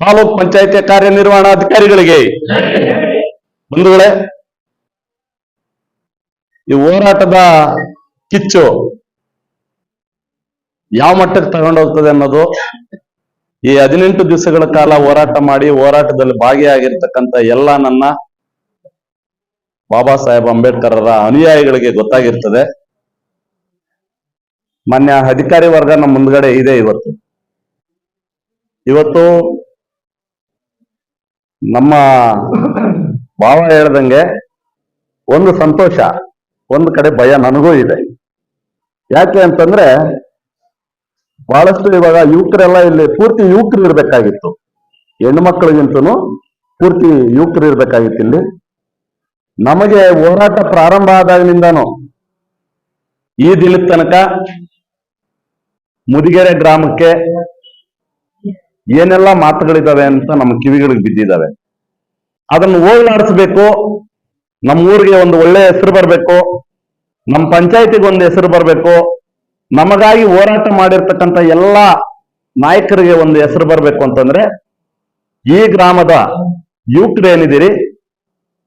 ತಾಲೂಕ್ ಪಂಚಾಯತಿಯ ಕಾರ್ಯನಿರ್ವಹಣಾಧಿಕಾರಿಗಳಿಗೆ ಬಂಧುಗಳೇ, ಈ ಹೋರಾಟದ ಕಿಚ್ಚು ಯಾವ ಮಟ್ಟಕ್ಕೆ ತಗೊಂಡೋಗ್ತದೆ ಅನ್ನೋದು ಈ ಹದಿನೆಂಟು ದಿವಸಗಳ ಕಾಲ ಹೋರಾಟ ಮಾಡಿ ಹೋರಾಟದಲ್ಲಿ ಭಾಗಿಯಾಗಿರ್ತಕ್ಕಂಥ ಎಲ್ಲ ನನ್ನ ಬಾಬಾ ಸಾಹೇಬ್ ಅಂಬೇಡ್ಕರರ ಅನುಯಾಯಿಗಳಿಗೆ ಗೊತ್ತಾಗಿರ್ತದೆ. ಮಾನ್ಯ ಅಧಿಕಾರಿ ವರ್ಗ ನಮ್ಮ ಮುಂದ್ಗಡೆ ಇದೆ ಇವತ್ತು. ಇವತ್ತು ನಮ್ಮ ಭಾವ ಹೇಳ್ದಂಗೆ ಒಂದು ಸಂತೋಷ, ಒಂದು ಕಡೆ ಭಯ ನನಗೂ ಇದೆ. ಯಾಕೆ ಅಂತಂದ್ರೆ ಬಹಳಷ್ಟು ಇವಾಗ ಯುವಕರೆಲ್ಲ ಇಲ್ಲಿ ಪೂರ್ತಿ ಯುವಕರು ಇರ್ಬೇಕಾಗಿತ್ತು. ಹೆಣ್ಣು ಮಕ್ಕಳಿಗಿಂತನೂ ಪೂರ್ತಿ ಯುವಕರು ಇರ್ಬೇಕಾಗಿತ್ತು ಇಲ್ಲಿ. ನಮಗೆ ಹೋರಾಟ ಪ್ರಾರಂಭ ಆದಾಗಿನಿಂದಾನು ಈ ದಿನದ ತನಕ ಮುದಿಗೆರೆ ಗ್ರಾಮಕ್ಕೆ ಏನೆಲ್ಲ ಮಾತುಗಳಿದಾವೆ ಅಂತ ನಮ್ಮ ಕಿವಿಗಳಿಗೆ ಬಿದ್ದಿದ್ದಾವೆ ಅದನ್ನು ಹೋಗ್ಲಾಡಿಸ್ಬೇಕು, ನಮ್ಮ ಊರಿಗೆ ಒಂದು ಒಳ್ಳೆ ಹೆಸರು ಬರಬೇಕು, ನಮ್ಮ ಪಂಚಾಯತಿಗೆ ಒಂದು ಹೆಸರು ಬರಬೇಕು, ನಮಗಾಗಿ ಹೋರಾಟ ಮಾಡಿರ್ತಕ್ಕಂಥ ಎಲ್ಲ ನಾಯಕರಿಗೆ ಒಂದು ಹೆಸರು ಬರಬೇಕು ಅಂತಂದ್ರೆ, ಈ ಗ್ರಾಮದ ಯುವಕರು ಏನಿದ್ದೀರಿ?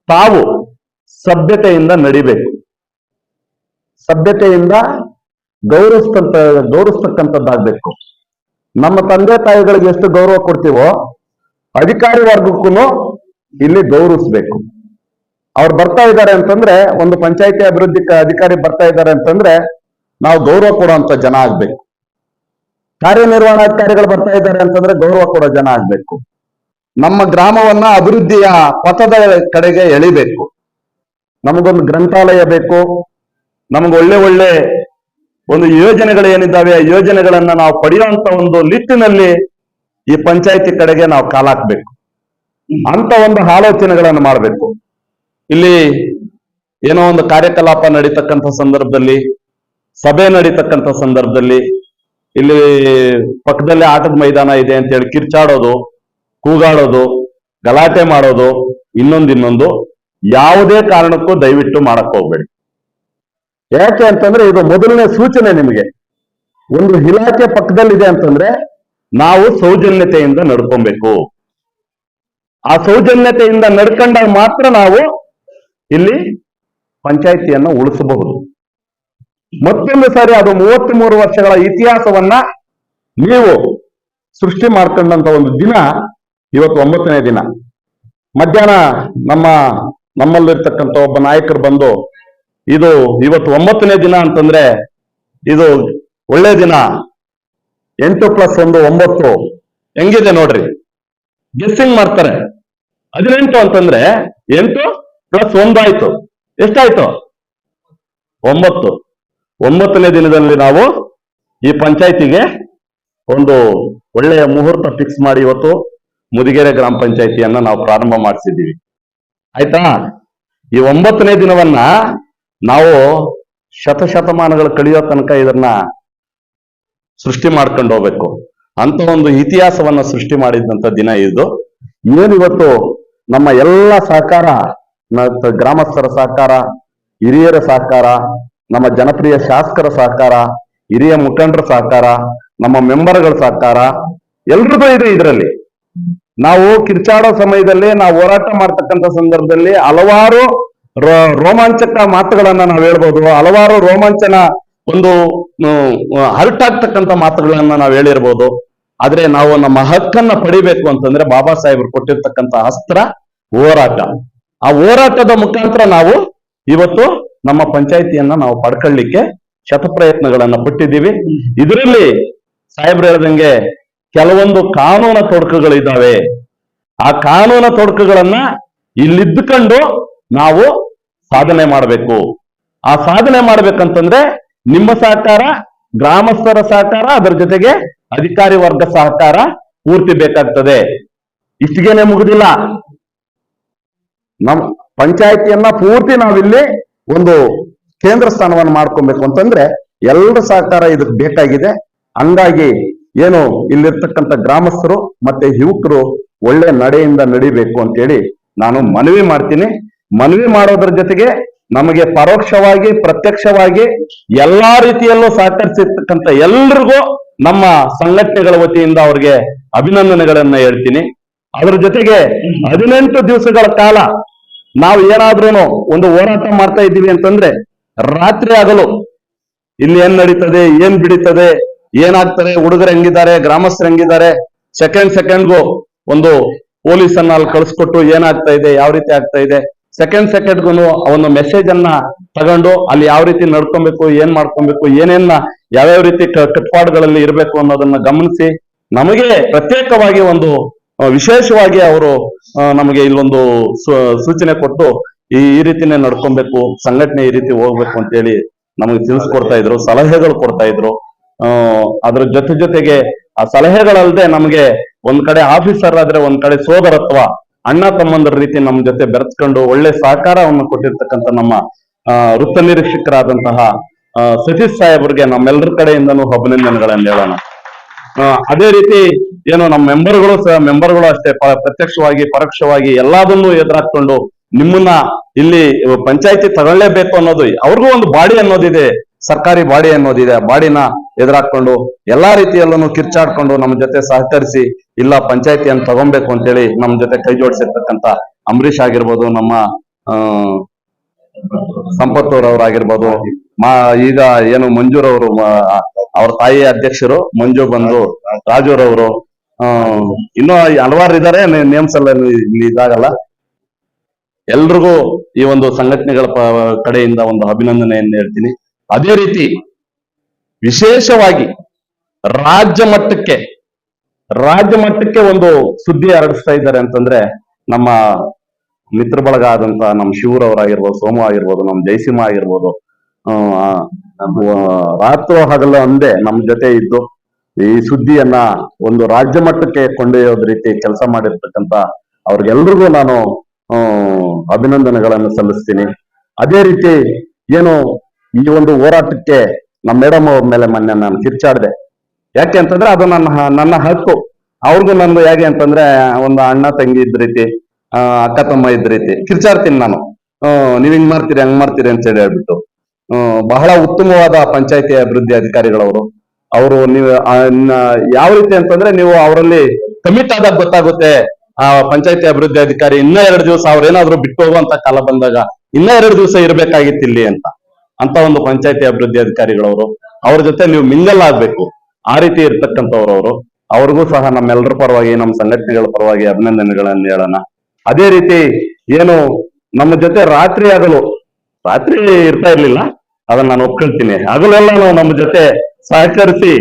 ತಾವು ಸಭ್ಯತೆಯಿಂದ ನಡಿಬೇಕು. ಸಭ್ಯತೆಯಿಂದ ಗೌರವಿಸ್ತಂತ, ಗೌರವಿಸ್ತಕ್ಕಂಥದ್ದಾಗ್ಬೇಕು. ನಮ್ಮ ತಂದೆ ತಾಯಿಗಳಿಗೆ ಎಷ್ಟು ಗೌರವ ಕೊಡ್ತೀವೋ ಅಧಿಕಾರಿ ವರ್ಗಕ್ಕೂ ಇಲ್ಲಿ ಗೌರವಿಸ್ಬೇಕು. ಅವ್ರು ಬರ್ತಾ ಇದ್ದಾರೆ ಅಂತಂದ್ರೆ, ಒಂದು ಪಂಚಾಯತಿ ಅಭಿವೃದ್ಧಿ ಅಧಿಕಾರಿ ಬರ್ತಾ ಇದ್ದಾರೆ ಅಂತಂದ್ರೆ, ನಾವು ಗೌರವ ಕೊಡುವಂತ ಜನ ಆಗ್ಬೇಕು. ಕಾರ್ಯನಿರ್ವಹಣಾಧಿಕಾರಿಗಳು ಬರ್ತಾ ಇದ್ದಾರೆ ಅಂತಂದ್ರೆ ಗೌರವ ಕೊಡೋ ಜನ ಆಗ್ಬೇಕು. ನಮ್ಮ ಗ್ರಾಮವನ್ನ ಅಭಿವೃದ್ಧಿಯ ಪಥದ ಕಡೆಗೆ ಎಳಿಬೇಕು. ನಮಗೊಂದು ಗ್ರಂಥಾಲಯ ಬೇಕು. ನಮಗೆ ಒಳ್ಳೆ ಒಳ್ಳೆ ಒಂದು ಯೋಜನೆಗಳು ಏನಿದ್ದಾವೆ ಆ ಯೋಜನೆಗಳನ್ನ ನಾವು ಪಡೆಯುವಂತ ಒಂದು ನಿಟ್ಟಿನಲ್ಲಿ ಈ ಪಂಚಾಯತಿ ಕಡೆಗೆ ನಾವು ಕಾಲ ಹಾಕ್ಬೇಕು. ಅಂತ ಒಂದು ಆಲೋಚನೆಗಳನ್ನು ಮಾಡಬೇಕು. ಇಲ್ಲಿ ಏನೋ ಒಂದು ಕಾರ್ಯಕಲಾಪ ನಡೀತಕ್ಕಂಥ ಸಂದರ್ಭದಲ್ಲಿ, ಸಭೆ ನಡೀತಕ್ಕಂಥ ಸಂದರ್ಭದಲ್ಲಿ, ಇಲ್ಲಿ ಪಕ್ಕದಲ್ಲಿ ಆಟದ ಮೈದಾನ ಇದೆ ಅಂತ ಹೇಳಿ ಕಿರ್ಚಾಡೋದು, ಕೂಗಾಡೋದು, ಗಲಾಟೆ ಮಾಡೋದು, ಇನ್ನೊಂದು ಇನ್ನೊಂದು ಯಾವುದೇ ಕಾರಣಕ್ಕೂ ದಯವಿಟ್ಟು ಮಾಡಕ್ ಹೋಗ್ಬೇಡಿ. ಯಾಕೆ ಅಂತಂದ್ರೆ ಇದು ಮೊದಲನೇ ಸೂಚನೆ ನಿಮಗೆ. ಒಂದು ಇಲಾಖೆ ಪಕ್ಕದಲ್ಲಿದೆ ಅಂತಂದ್ರೆ ನಾವು ಸೌಜನ್ಯತೆಯಿಂದ ನಡ್ಕೊಬೇಕು. ಆ ಸೌಜನ್ಯತೆಯಿಂದ ನಡ್ಕೊಂಡಾಗ ಮಾತ್ರ ನಾವು ಇಲ್ಲಿ ಪಂಚಾಯಿತಿಯನ್ನ ಉಳಿಸಬಹುದು. ಮತ್ತೊಂದು ಸಾರಿ ಅದು ಮೂವತ್ತ್ ಮೂರು ವರ್ಷಗಳ ಇತಿಹಾಸವನ್ನ ನೀವು ಸೃಷ್ಟಿ ಮಾಡ್ಕೊಂಡಂತ ಒಂದು ದಿನ ಇವತ್ತು ಒಂಬತ್ತನೇ ದಿನ. ಮಧ್ಯಾಹ್ನ ನಮ್ಮ ನಮ್ಮಲ್ಲಿರ್ತಕ್ಕಂಥ ಒಬ್ಬ ನಾಯಕರು ಬಂದು ಇದು ಇವತ್ತು ಒಂಬತ್ತನೇ ದಿನ ಅಂತಂದ್ರೆ ಇದು ಒಳ್ಳೆ ದಿನ. ಎಂಟು ಪ್ಲಸ್ ಒಂದು ಒಂಬತ್ತು. ಹೆಂಗಿದೆ ನೋಡ್ರಿ? ಗೆಸ್ಸಿಂಗ್ ಮಾಡ್ತಾರೆ. ಹದಿನೆಂಟು ಅಂತಂದ್ರೆ ಎಂಟು ಪ್ಲಸ್ ಒಂದಾಯ್ತು ಎಷ್ಟಾಯ್ತು? ಒಂಬತ್ತು. ಒಂಬತ್ತನೇ ದಿನದಲ್ಲಿ ನಾವು ಈ ಪಂಚಾಯತಿಗೆ ಒಂದು ಒಳ್ಳೆಯ ಮುಹೂರ್ತ ಫಿಕ್ಸ್ ಮಾಡಿ ಇವತ್ತು ಮುದಿಗೆರೆ ಗ್ರಾಮ ಪಂಚಾಯತಿಯನ್ನ ನಾವು ಪ್ರಾರಂಭ ಮಾಡಿಸಿದ್ದೀವಿ. ಆಯ್ತಾ? ಈ ಒಂಬತ್ತನೇ ದಿನವನ್ನ ನಾವು ಶತಶತಮಾನಗಳು ಕಳೆಯೋ ತನಕ ಇದನ್ನ ಸೃಷ್ಟಿ ಮಾಡ್ಕೊಂಡು ಹೋಗ್ಬೇಕು. ಅಂತ ಒಂದು ಇತಿಹಾಸವನ್ನ ಸೃಷ್ಟಿ ಮಾಡಿದಂತ ದಿನ ಇದು. ಏನಿವತ್ತು ನಮ್ಮ ಎಲ್ಲ ಸಹಕಾರ ಗ್ರಾಮಸ್ಥರ ಸಹಕಾರ, ಹಿರಿಯರ ಸಹಕಾರ, ನಮ್ಮ ಜನಪ್ರಿಯ ಶಾಸಕರ ಸಹಕಾರ, ಹಿರಿಯ ಮುಖಂಡರ ಸಹಕಾರ, ನಮ್ಮ ಮೆಂಬರ್ಗಳ ಸಹಕಾರ, ಎಲ್ರದ್ದು ಇದೆ ಇದರಲ್ಲಿ. ನಾವು ಕಿರ್ಚಾಡೋ ಸಮಯದಲ್ಲಿ ನಾವು ಹೋರಾಟ ಮಾಡ್ತಕ್ಕಂಥ ಸಂದರ್ಭದಲ್ಲಿ ಹಲವಾರು ರೋಮಾಂಚಕ ಮಾತುಗಳನ್ನ ನಾವು ಹೇಳ್ಬೋದು. ಹಲವಾರು ರೋಮಾಂಚನ ಒಂದು ಹರ್ಟ್ ಮಾತುಗಳನ್ನ ನಾವು ಹೇಳಿರ್ಬೋದು. ಆದ್ರೆ ನಾವು ನಮ್ಮ ಹಕ್ಕನ್ನ ಪಡಿಬೇಕು ಅಂತಂದ್ರೆ ಬಾಬಾ ಸಾಹೇಬರು ಕೊಟ್ಟಿರ್ತಕ್ಕಂಥ ಅಸ್ತ್ರ ಹೋರಾಟ. ಆ ಹೋರಾಟದ ಮುಖಾಂತರ ನಾವು ಇವತ್ತು ನಮ್ಮ ಪಂಚಾಯತಿಯನ್ನ ನಾವು ಪಡ್ಕೊಳ್ಳಿಕ್ಕೆ ಶತಪ್ರಯತ್ನಗಳನ್ನ ಪಟ್ಟಿದ್ದೀವಿ. ಇದರಲ್ಲಿ ಸಾಹೇಬ್ರು ಹೇಳ್ದಂಗೆ ಕೆಲವೊಂದು ಕಾನೂನ ತೊಡಕುಗಳಿದ್ದಾವೆ. ಆ ಕಾನೂನ ತೊಡಕುಗಳನ್ನ ಇಲ್ಲಿದ್ದುಕೊಂಡು ನಾವು ಸಾಧನೆ ಮಾಡಬೇಕು. ಆ ಸಾಧನೆ ಮಾಡ್ಬೇಕಂತಂದ್ರೆ ನಿಮ್ಮ ಸಹಕಾರ, ಗ್ರಾಮಸ್ಥರ ಸಹಕಾರ, ಅದರ ಜೊತೆಗೆ ಅಧಿಕಾರಿ ವರ್ಗ ಸಹಕಾರ ಪೂರ್ತಿ ಬೇಕಾಗ್ತದೆ. ಇಷ್ಟಿಗೆನೆ ಮುಗುದಿಲ್ಲ. ನಮ್ ಪಂಚಾಯತಿಯನ್ನ ಪೂರ್ತಿ ನಾವಿಲ್ಲಿ ಒಂದು ಕೇಂದ್ರ ಸ್ಥಾನವನ್ನು ಮಾಡ್ಕೊಬೇಕು ಅಂತಂದ್ರೆ ಎಲ್ಲರ ಸಹಕಾರ ಇದಕ್ಕೆ ಬೇಕಾಗಿದೆ. ಹಂಗಾಗಿ ಏನು ಇಲ್ಲಿರ್ತಕ್ಕಂಥ ಗ್ರಾಮಸ್ಥರು ಮತ್ತೆ ಯುವಕರು ಒಳ್ಳೆ ನಡೆಯಿಂದ ನಡಿಬೇಕು ಅಂತೇಳಿ ನಾನು ಮನವಿ ಮಾಡ್ತೀನಿ. ಮನವಿ ಮಾಡೋದ್ರ ಜೊತೆಗೆ ನಮಗೆ ಪರೋಕ್ಷವಾಗಿ, ಪ್ರತ್ಯಕ್ಷವಾಗಿ ಎಲ್ಲಾ ರೀತಿಯಲ್ಲೂ ಸಹಕರಿಸಿರ್ತಕ್ಕಂಥ ಎಲ್ರಿಗೂ ನಮ್ಮ ಸಂಘಟನೆಗಳ ವತಿಯಿಂದ ಅವ್ರಿಗೆ ಅಭಿನಂದನೆಗಳನ್ನ ಹೇಳ್ತೀನಿ. ಅದ್ರ ಜೊತೆಗೆ ಹದಿನೆಂಟು ದಿವಸಗಳ ಕಾಲ ನಾವು ಏನಾದ್ರೂ ಒಂದು ಹೋರಾಟ ಮಾಡ್ತಾ ಇದ್ದೀವಿ ಅಂತಂದ್ರೆ ರಾತ್ರಿ ಆಗಲು ಇಲ್ಲಿ ಏನ್ ನಡೀತದೆ, ಏನ್ ಬಿಡೀತದೆ ಏನಾಗ್ತದೆ ಹುಡುಗರು ಹೆಂಗಿದ್ದಾರೆ, ಗ್ರಾಮಸ್ಥರು ಹೆಂಗಿದ್ದಾರೆ ಸೆಕೆಂಡ್ ಸೆಕೆಂಡ್ಗೂ ಒಂದು ಪೊಲೀಸನ್ನ ಅಲ್ಲಿ ಕಳಿಸ್ಕೊಟ್ಟು ಏನಾಗ್ತಾ ಇದೆ, ಯಾವ ರೀತಿ ಆಗ್ತಾ ಇದೆ ಸೆಕೆಂಡ್ ಸೆಕೆಂಡ್ಗೂ ಒಂದು ಮೆಸೇಜ್ ಅನ್ನ ತಗೊಂಡು ಅಲ್ಲಿ ಯಾವ ರೀತಿ ನಡ್ಕೊಬೇಕು, ಏನ್ ಮಾಡ್ಕೊಬೇಕು ಏನೇನ ಯಾವ್ಯಾವ ರೀತಿ ಕಟ್ಪಾಡುಗಳಲ್ಲಿ ಇರಬೇಕು ಅನ್ನೋದನ್ನ ಗಮನಿಸಿ ನಮಗೆ ಪ್ರತ್ಯೇಕವಾಗಿ ಒಂದು ವಿಶೇಷವಾಗಿ ಅವರು ನಮಗೆ ಇಲ್ಲೊಂದು ಸೂಚನೆ ಕೊಟ್ಟು ಈ ಈ ರೀತಿನೇ ನಡ್ಕೊಬೇಕು, ಸಂಘಟನೆ ಈ ರೀತಿ ಹೋಗ್ಬೇಕು ಅಂತ ಹೇಳಿ ನಮಗೆ ತಿಳಿಸ್ಕೊಡ್ತಾ ಇದ್ರು, ಸಲಹೆಗಳು ಕೊಡ್ತಾ ಇದ್ರು. ಅದ್ರ ಜೊತೆ ಜೊತೆಗೆ ಆ ಸಲಹೆಗಳಲ್ಲದೆ ನಮಗೆ ಒಂದ್ ಕಡೆ ಆಫೀಸರ್ ಆದ್ರೆ ಒಂದ್ ಕಡೆ ಸೋದರತ್ವ ಅಣ್ಣ ತಮ್ಮಂದ್ರ ರೀತಿ ನಮ್ಮ ಜೊತೆ ಬೆರೆತ್ಕೊಂಡು ಒಳ್ಳೆ ಸಹಕಾರವನ್ನು ಕೊಟ್ಟಿರ್ತಕ್ಕಂತ ನಮ್ಮ ವೃತ್ತ ನಿರೀಕ್ಷಕರಾದಂತಹ ಸತೀಶ್ ಸಾಹೇಬ್ರಿಗೆ ನಮ್ಮೆಲ್ಲರ ಕಡೆಯಿಂದನೂ ಅಭಿನಂದನೆಗಳನ್ನು ಹೇಳೋಣ. ಅದೇ ರೀತಿ ಏನು ನಮ್ಮ ಮೆಂಬರ್ಗಳು ಸಹ, ಮೆಂಬರ್ಗಳು ಅಷ್ಟೇ ಪ್ರತ್ಯಕ್ಷವಾಗಿ, ಪರೋಕ್ಷವಾಗಿ ಎಲ್ಲದನ್ನೂ ಎದುರಾಕೊಂಡು ನಿಮ್ಮನ್ನ ಇಲ್ಲಿ ಪಂಚಾಯಿತಿ ತಗೊಳ್ಳೇಬೇಕು ಅನ್ನೋದು ಅವ್ರಿಗೂ ಒಂದು ಬಾಡಿ ಅನ್ನೋದಿದೆ. ಸರ್ಕಾರಿ ಬಾಡಿ ಅನ್ನೋದಿದೆ. ಬಾಡಿನ ಎದುರಾಕೊಂಡು ಎಲ್ಲಾ ರೀತಿಯಲ್ಲೂ ಕಿರ್ಚಾಡ್ಕೊಂಡು ನಮ್ಮ ಜೊತೆ ಸಹಕರಿಸಿ ಇಲ್ಲ ಪಂಚಾಯತಿಯನ್ನು ತಗೊಬೇಕು ಅಂತೇಳಿ ನಮ್ಮ ಜೊತೆ ಕೈ ಜೋಡಿಸಿರ್ತಕ್ಕಂತ ಅಂಬರೀಷ್ ಆಗಿರ್ಬೋದು, ನಮ್ಮ, ಆ ಸಂಪತ್ತೂರವರಾಗಿರ್ಬೋದು ಮಾ, ಈಗ ಏನು ಮಂಜೂರವರು ಅವ್ರ ತಾಯಿ ಅಧ್ಯಕ್ಷರು, ಮಂಜು ಬಂದು ರಾಜೂರವರು ಇನ್ನೂ ಹಲವಾರು ಇದಾರೆ ನೇಮ್ಸ್ ಎಲ್ಲ ಇಲ್ಲಿ ಇದಾಗಲ್ಲ. ಎಲ್ರಿಗೂ ಈ ಒಂದು ಸಂಘಟನೆಗಳ ಕಡೆಯಿಂದ ಒಂದು ಅಭಿನಂದನೆಯನ್ನು ಹೇಳ್ತೀನಿ. ಅದೇ ರೀತಿ ವಿಶೇಷವಾಗಿ ರಾಜ್ಯ ಮಟ್ಟಕ್ಕೆ ರಾಜ್ಯ ಮಟ್ಟಕ್ಕೆ ಒಂದು ಸುದ್ದಿ ಹರಡಿಸ್ತಾ ಇದ್ದಾರೆ ಅಂತಂದ್ರೆ ನಮ್ಮ ಮಿತ್ರ ಬಳಗ ಆದಂತ ನಮ್ಮ ಶಿವರವರಾಗಿರ್ಬೋದು ಸೋಮ ಆಗಿರ್ಬೋದು, ನಮ್ಮ ಜಯಸಿಂಹ ಆಗಿರ್ಬೋದು ರಾತ್ರೋ ಹಗಲು ಅಂದೇ ನಮ್ಮ ಜೊತೆ ಇದ್ದು ಈ ಸುದ್ದಿಯನ್ನ ಒಂದು ರಾಜ್ಯ ಮಟ್ಟಕ್ಕೆ ಕೊಂಡೊಯ್ಯೋದ್ ರೀತಿ ಕೆಲಸ ಮಾಡಿರ್ತಕ್ಕಂತ ಅವ್ರಿಗೆಲ್ರಿಗೂ ನಾನು ಅಭಿನಂದನೆಗಳನ್ನು ಸಲ್ಲಿಸ್ತೀನಿ. ಅದೇ ರೀತಿ ಏನು ಈ ಒಂದು ಹೋರಾಟಕ್ಕೆ ನಮ್ಮ ಮೇಡಮ್ ಅವ್ರ ಮೇಲೆ ಮೊನ್ನೆ ನಾನು ಕಿರ್ಚಾಡ್ದೆ. ಯಾಕೆ ಅಂತಂದ್ರೆ ಅದು ನನ್ನ ನನ್ನ ಹಕ್ಕು. ಅವ್ರಿಗೂ ನಂದು ಹೇಗೆ ಅಂತಂದ್ರೆ, ಒಂದು ಅಣ್ಣ ತಂಗಿ ಇದ್ ರೀತಿ ಅಕ್ಕ ತಮ್ಮ ಇದ್ ರೀತಿ. ಕಿರ್ಚಾಡ್ತೀನಿ ನಾನು. ನೀವ್ ಹಿಂಗ್ ಮಾಡ್ತೀರಿ, ಹಂಗ್ ಮಾಡ್ತೀರಿ ಅಂತ ಹೇಳಿ ಹೇಳ್ಬಿಟ್ಟು. ಬಹಳ ಉತ್ತಮವಾದ ಪಂಚಾಯತಿ ಅಭಿವೃದ್ಧಿ ಅಧಿಕಾರಿಗಳವರು. ಅವರು ನೀವು ಯಾವ ರೀತಿ ಅಂತಂದ್ರೆ ನೀವು ಅವರಲ್ಲಿ ಕಮಿಟ್ ಆದಾಗ ಗೊತ್ತಾಗುತ್ತೆ, ಆ, ಪಂಚಾಯತಿ ಅಭಿವೃದ್ಧಿ ಅಧಿಕಾರಿ ಇನ್ನ ಎರಡು ದಿವಸ ಅವ್ರೇನಾದ್ರೂ ಬಿಟ್ಟು ಹೋಗುವಂತ ಕಾಲ ಬಂದಾಗ ಇನ್ನ ಎರಡು ದಿವಸ ಇರ್ಬೇಕಾಗಿತ್ತು ಇಲ್ಲಿ ಅಂತ. ಅಂತ ಒಂದು ಪಂಚಾಯತಿ ಅಭಿವೃದ್ಧಿ ಅಧಿಕಾರಿಗಳವರು, ಅವ್ರ ಜೊತೆ ನೀವು ಮಿಂಗಲ್ ಆಗ್ಬೇಕು. ಆ ರೀತಿ ಇರ್ತಕ್ಕಂಥವ್ರು ಅವರು ಅವ್ರಿಗೂ ಸಹ ನಮ್ಮೆಲ್ಲರ ಪರವಾಗಿ ನಮ್ಮ ಸಂಘಟನೆಗಳ ಪರವಾಗಿ ಅಭಿನಂದನೆಗಳನ್ನು ಹೇಳೋಣ. ಅದೇ ರೀತಿ ಏನು ನಮ್ಮ ಜೊತೆ ರಾತ್ರಿ ಆಗಲು ರಾತ್ರಿ ಇರ್ತಾ ಇರ್ಲಿಲ್ಲ, ಅದನ್ನ ನಾನು ಒಪ್ಕೊಳ್ತೀನಿ. ಹಗಲೆಲ್ಲ ನಾವು ನಮ್ಮ ಜೊತೆ ಸಹಕರಿಸಿ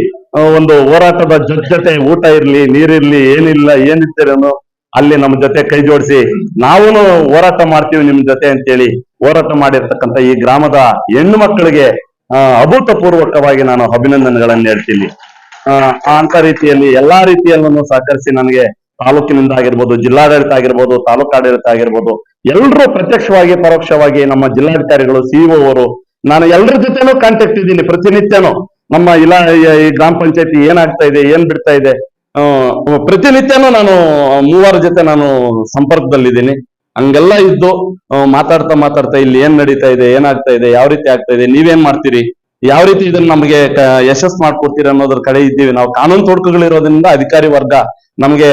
ಒಂದು ಹೋರಾಟದ ಜೊತೆ ಊಟ ಇರ್ಲಿ, ನೀರಿರ್ಲಿ, ಏನಿಲ್ಲ ಏನಿರ್ತೇನೋ ಅಲ್ಲಿ ನಮ್ಮ ಜೊತೆ ಕೈ ಜೋಡಿಸಿ ನಾವು ಹೋರಾಟ ಮಾಡ್ತೀವಿ ನಿಮ್ ಜೊತೆ ಅಂತೇಳಿ ಹೋರಾಟ ಮಾಡಿರ್ತಕ್ಕಂಥ ಈ ಗ್ರಾಮದ ಹೆಣ್ಣು ಮಕ್ಕಳಿಗೆ ಅಭೂತಪೂರ್ವಕವಾಗಿ ನಾನು ಅಭಿನಂದನೆಗಳನ್ನು ಹೇಳ್ತೀನಿ. ಆ, ಅಂತ ರೀತಿಯಲ್ಲಿ ಎಲ್ಲಾ ರೀತಿಯಲ್ಲೂ ಸಹಕರಿಸಿ ನನಗೆ ತಾಲೂಕಿನಿಂದ ಆಗಿರ್ಬೋದು ಜಿಲ್ಲಾಡಳಿತ ಆಗಿರ್ಬೋದು ತಾಲೂಕಾಡಳಿತ ಆಗಿರ್ಬೋದು ಎಲ್ಲರೂ ಪ್ರತ್ಯಕ್ಷವಾಗಿ ಪರೋಕ್ಷವಾಗಿ ನಮ್ಮ ಜಿಲ್ಲಾಧಿಕಾರಿಗಳು ಸಿಇಒ ಅವರು ನಾನು ಎಲ್ಲರ ಜೊತೆನೂ ಕಾಂಟ್ಯಾಕ್ಟ್ ಇದ್ದೀನಿ ಪ್ರತಿನಿತ್ಯನೂ. ನಮ್ಮ ಇಲಾ ಈ- ಗ್ರಾಮ ಪಂಚಾಯತಿ ಏನಾಗ್ತಾ ಇದೆ ಏನ್ ಬಿಡ್ತಾ ಇದೆ ಪ್ರತಿನಿತ್ಯನೂ ನಾನು ಮೂವರ ಜೊತೆ ನಾನು ಸಂಪರ್ಕದಲ್ಲಿದ್ದೀನಿ. ಹಂಗೆಲ್ಲ ಇದ್ದು ಮಾತಾಡ್ತಾ ಮಾತಾಡ್ತಾ ಇಲ್ಲಿ ಏನ್ ನಡೀತಾ ಇದೆ, ಏನಾಗ್ತಾ ಇದೆ, ಯಾವ ರೀತಿ ಆಗ್ತಾ ಇದೆ, ನೀವೇನ್ ಮಾಡ್ತೀರಿ? ಯಾವ ರೀತಿ ಇದನ್ನ ನಮಗೆ ಯಶಸ್ ಮಾಡ್ಕೊಡ್ತೀರಿ ಅನ್ನೋದ್ರ ಕಡೆ ಇದ್ದೀವಿ. ನಾವು ಕಾನೂನು ತೊಡಕುಗಳಿರೋದ್ರಿಂದ ಅಧಿಕಾರಿ ವರ್ಗ ನಮಗೆ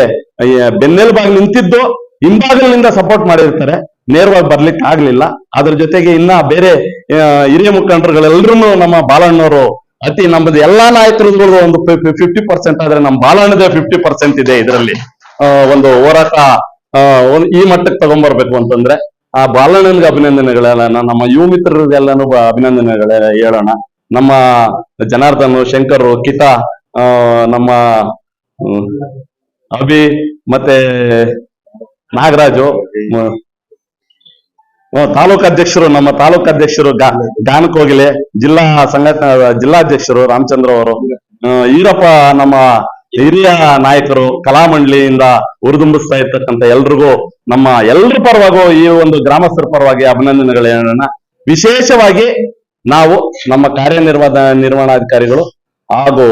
ಬೆನ್ನೆಲುಬಾಗಿ ನಿಂತಿದ್ದು ಹಿಂಭಾಗಲಿನಿಂದ ಸಪೋರ್ಟ್ ಮಾಡಿರ್ತಾರೆ. ನೇರವಾಗಿ ಬರ್ಲಿಕ್ಕೆ ಆಗ್ಲಿಲ್ಲ ಅದ್ರ ಜೊತೆಗೆ ಇನ್ನ ಬೇರೆ ಹಿರಿಯ ಮುಖಂಡರುಗಳೆಲ್ಲರೂ ನಮ್ಮ ಬಾಲಣ್ಣವರು ಅತಿ ನಮ್ಮದು ಎಲ್ಲಾ ನಾಯಕರುಗಳು ಒಂದು ಫಿಫ್ಟಿ ಪರ್ಸೆಂಟ್ ಆದ್ರೆ ನಮ್ಮ ಬಾಲಣ್ಣದೇ ಫಿಫ್ಟಿ ಪರ್ಸೆಂಟ್ ಇದೆ ಇದರಲ್ಲಿ. ಒಂದು ಹೋರಾಟ ಈ ಮಟ್ಟಕ್ಕೆ ತಗೊಂಡ್ಬರ್ಬೇಕು ಅಂತಂದ್ರೆ, ಆ ಬಾಲಣ್ಣನ್ಗೆ ಅಭಿನಂದನೆಗಳೆಲ್ಲ ನಮ್ಮ ಯುವ ಬ- ಅಭಿನಂದನೆಗಳ ಹೇಳೋಣ. ನಮ್ಮ ಜನಾರ್ದನ್, ಶಂಕರ್, ಕಿತಾ ನಮ್ಮ ಅಭಿ ಮತ್ತೆ ನಾಗರಾಜು ತಾಲೂಕು ಅಧ್ಯಕ್ಷರು, ನಮ್ಮ ತಾಲೂಕು ಅಧ್ಯಕ್ಷರು ಗಾ- ಗಾನಕ್ ಹೋಗಿಲೆ ಜಿಲ್ಲಾ ಸಂಘಟನಾ, ಜಿಲ್ಲಾಧ್ಯಕ್ಷರು ರಾಮಚಂದ್ರ ಅವರು ಈರಪ್ಪ ನಮ್ಮ ಹಿರಿಯ ನಾಯಕರು, ಕಲಾಮಂಡಳಿಯಿಂದ ಹುರಿದುಂಬಿಸ್ತಾ ಇರ್ತಕ್ಕಂಥ ಎಲ್ರಿಗೂ, ನಮ್ಮ ಎಲ್ಲರ ಪರವಾಗೂ ಈ ಒಂದು ಗ್ರಾಮಸ್ಥರ ಪರವಾಗಿ ಅಭಿನಂದನೆಗಳು ಹೇಳೋಣ ವಿಶೇಷವಾಗಿ ನಾವು ನಮ್ಮ ಕಾರ್ಯನಿರ್ವಹ ನಿರ್ವಹಣಾಧಿಕಾರಿಗಳು ಹಾಗೂ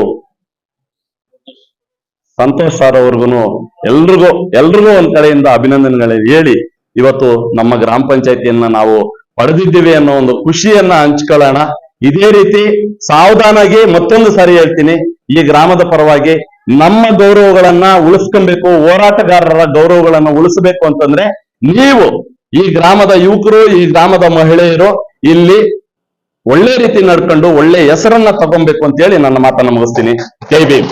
ಸಂತೋಷ್ ಸರ್ ಅವ್ರಿಗೂ ಎಲ್ರಿಗೂ ಎಲ್ರಿಗೂ ಒಂದ್ ಕಡೆಯಿಂದ ಅಭಿನಂದನೆಗಳು ಹೇಳಿ ಇವತ್ತು ನಮ್ಮ ಗ್ರಾಮ ಪಂಚಾಯತಿಯನ್ನ ನಾವು ಪಡೆದಿದ್ದೇವೆ ಅನ್ನೋ ಒಂದು ಖುಷಿಯನ್ನ ಹಂಚ್ಕೊಳ್ಳೋಣ. ಇದೇ ರೀತಿ ಸಾವಧಾನಾಗಿ ಮತ್ತೊಂದು ಸಾರಿ ಹೇಳ್ತೀನಿ, ಈ ಗ್ರಾಮದ ಪರವಾಗಿ ನಮ್ಮ ಗೌರವಗಳನ್ನ ಉಳಿಸ್ಕೊಬೇಕು, ಹೋರಾಟಗಾರರ ಗೌರವಗಳನ್ನ ಉಳಿಸಬೇಕು ಅಂತಂದ್ರೆ ನೀವು ಈ ಗ್ರಾಮದ ಯುವಕರು, ಈ ಗ್ರಾಮದ ಮಹಿಳೆಯರು ಇಲ್ಲಿ ಒಳ್ಳೆ ರೀತಿ ನಡ್ಕೊಂಡು ಒಳ್ಳೆ ಹೆಸರನ್ನ ತಗೊಬೇಕು ಅಂತ ಹೇಳಿ ನನ್ನ ಮಾತನ್ನ ಮುಗಿಸ್ತೀನಿ. ಜೈ ಭೀಮ್.